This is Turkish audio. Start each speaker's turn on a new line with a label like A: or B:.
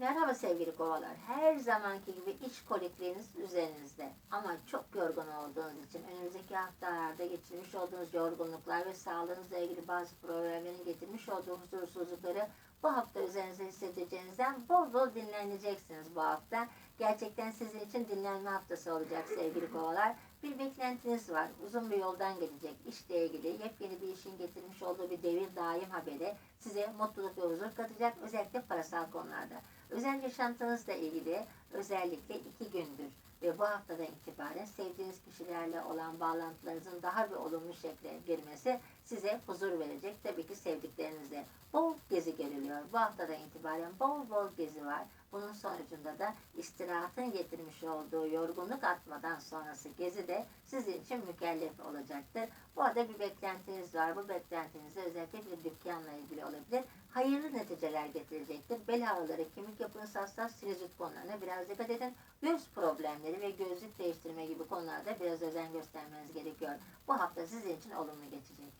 A: Merhaba sevgili kovalar. Her zamanki gibi iç kolikliğiniz üzerinizde. Ama çok yorgun olduğunuz için önümüzdeki haftalarda geçirmiş olduğunuz yorgunluklar ve sağlığınızla ilgili bazı problemlerin getirmiş olduğu huzursuzlukları bu hafta üzerinize hissedeceğinizden bol bol dinleneceksiniz bu hafta. Gerçekten sizin için dinlenme haftası olacak sevgili kovalar. Bir beklentiniz var. Uzun bir yoldan gelecek. İşle ilgili yepyeni bir işin getirmiş olduğu bir devir daim haberi size mutluluk ve huzur katacak. Özellikle parasal konularda. Özel yaşantınızla ilgili özellikle iki gündür ve bu haftadan itibaren sevdiğiniz kişilerle olan bağlantılarınızın daha bir olumlu şekle girmesi size huzur verecek. Tabii ki sevdiklerinizle. Bol gezi görülüyor. Bu haftadan itibaren bol bol gezi var. Bunun sonucunda da istirahatın getirmiş olduğu yorgunluk atmadan sonrası gezi de sizin için mükellef olacaktır. Bu arada bir beklentiniz var. Bu beklentinizde özellikle bir dükkanla ilgili olabilir. Hayırlı neticeler getirecektir. Bel ağrıları, kemik yapınız hassas, sinüzit konularına biraz dikkat edin. Göz problemleri ve gözlük değiştirme gibi konularda biraz özen göstermeniz gerekiyor. Bu hafta sizin için olumlu geçecek.